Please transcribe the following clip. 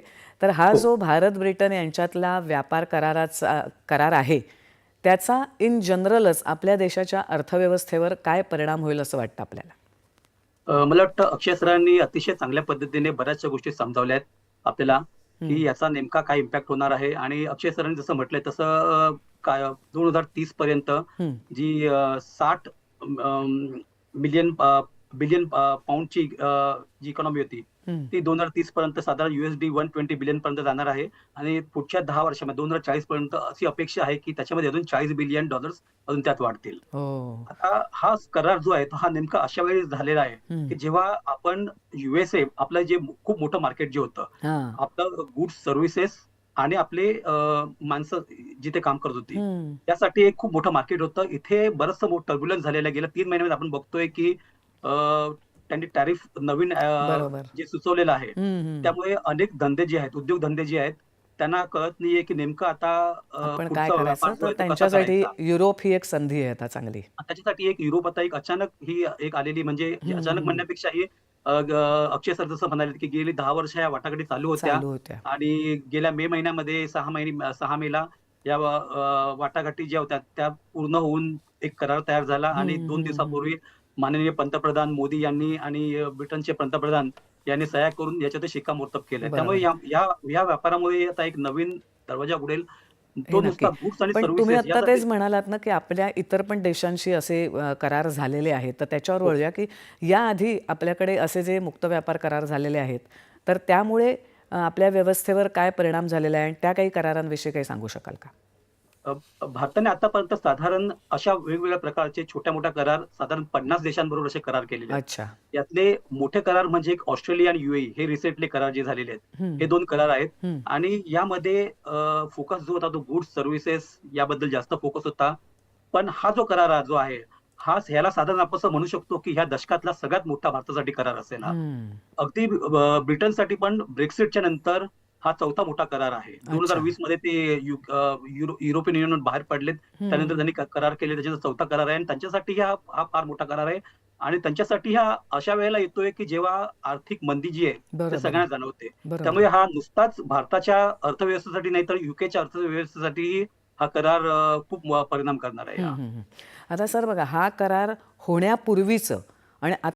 तर हा जो भारत ब्रिटन यांच्यातला व्यापार कराराचा करार आहे त्याचा इन जनरलच आपल्या देशाच्या अर्थव्यवस्थेवर काय परिणाम होईल असं वाटतं आपल्याला? मला वाटतं अक्षय सरांनी अतिशय चांगल्या पद्धतीने बऱ्याचशा गोष्टी समजावल्या आहेत आपल्याला की याचा नेमका काय इम्पॅक्ट होणार आहे. आणि अक्षय सरांनी जसं म्हटलंय तसं काय दोन हजार तीस पर्यंत. जी साठ मिलियन बिलियन पाऊंडची अ, जी इकॉनॉमी होती. ती दोन हजार तीस पर्यंत साधारण युएसडी वन ट्वेंटी बिलियन पर्यंत जाणार आहे आणि पुढच्या दहा वर्षामध्ये दोन हजार चाळीस पर्यंत अशी अपेक्षा आहे की त्याच्यामध्ये अजून चाळीस बिलियन डॉलर्स अजून त्यात वाढतील हो आता हा करार जो आहे तो हा नेमका अशा वेळी झालेला आहे. की जेव्हा आपण युएसए आपलं जे खूप मोठं मार्केट जे होतं आपलं गुड्स सर्व्हिसेस आणि आपले माणसं जिथे काम करत होती. त्यासाठी एक खूप मोठं मार्केट होतं इथे बरंचसं टर्ब्युलन्स झालेलं. गेल्या तीन महिन्यामध्ये आपण बघतोय की त्यांनी टॅरिफ नवीन जे सुचवलेलं आहे. त्यामुळे अनेक धंदे जे आहेत उद्योग धंदे जे आहेत त्यांना कळत नाहीये की नेमकं आता काय करायचं त्यांच्यासाठी. युरोप ही एक संधी आहे आता चांगली त्याच्यासाठी एक युरोप आता एक अचानक ही एक आलेली म्हणजे. अचानक म्हणण्यापेक्षा ही अक्षय सर जसं म्हणाले की गेली दहा वर्ष या वाटाघाटी चालू होत्या आणि गेल्या मे महिन्यामध्ये सहा महिने सहा मेला या वाटाघाटी ज्या होत्या त्या पूर्ण होऊन एक करार तयार झाला आणि दोन दिवसापूर्वी माननीय पंतप्रधान मोदी यांनी आणि ब्रिटनचे पंतप्रधान यांनी सह्या करून याच्यात शिक्कामोर्तब केलंय. बरोबर. त्यामुळे या या व्यापारामुळे आता एक नवीन दरवाजा उघडेल पण तुम्ही आता तेच म्हणालात ना की आपल्या इतर पण देशांशी असे करार झालेले आहेत. तर त्याच्यावर हो. वळूया की याआधी आपल्याकडे असे जे मुक्त व्यापार करार झालेले आहेत तर त्यामुळे आपल्या व्यवस्थेवर काय परिणाम झालेला आहे आणि त्या काही करारांविषयी काही सांगू शकाल का? भारताने आतापर्यंत साधारण अशा वेगवेगळ्या प्रकारचे छोट्या मोठ्या करार साधारण पन्नास देशांबरोबर असे करार केलेले आहेत अच्छा यातले मोठे करार म्हणजे एक ऑस्ट्रेलिया आणि युएई हे रिसेंटली करार जे झालेले आहेत. हे दोन करार आहेत. आणि यामध्ये फोकस जो होता तो गुड्स सर्व्हिसेस याबद्दल जास्त फोकस होता पण हा जो करार जो आहे हा ह्याला साधारण आपण असं म्हणू शकतो की ह्या दशकातला सगळ्यात मोठा भारतासाठी करार असेल हा. अगदी ब्रिटनसाठी पण ब्रेक्सिटच्या नंतर हा चौथा मोठा करार आहे. दोन हजार. वीसमध्ये ते युरोपियन युनियन बाहेर पडलेत. त्यानंतर त्यांनी करार केले. त्याच्याचा चौथा करार आहे आणि त्यांच्यासाठी हा हा फार मोठा करार आहे. आणि त्यांच्यासाठी हा अशा वेळेला येतोय की जेव्हा आर्थिक मंदी जी आहे ते सगळ्यांना जाणवते. त्यामुळे हा नुसताच भारताच्या अर्थव्यवस्थेसाठी नाही तर युकेच्या अर्थव्यवस्थेसाठी हा करार खूप परिणाम करणार आहे. आता सर बघा हा करार होण्यापूर्वीचं आणि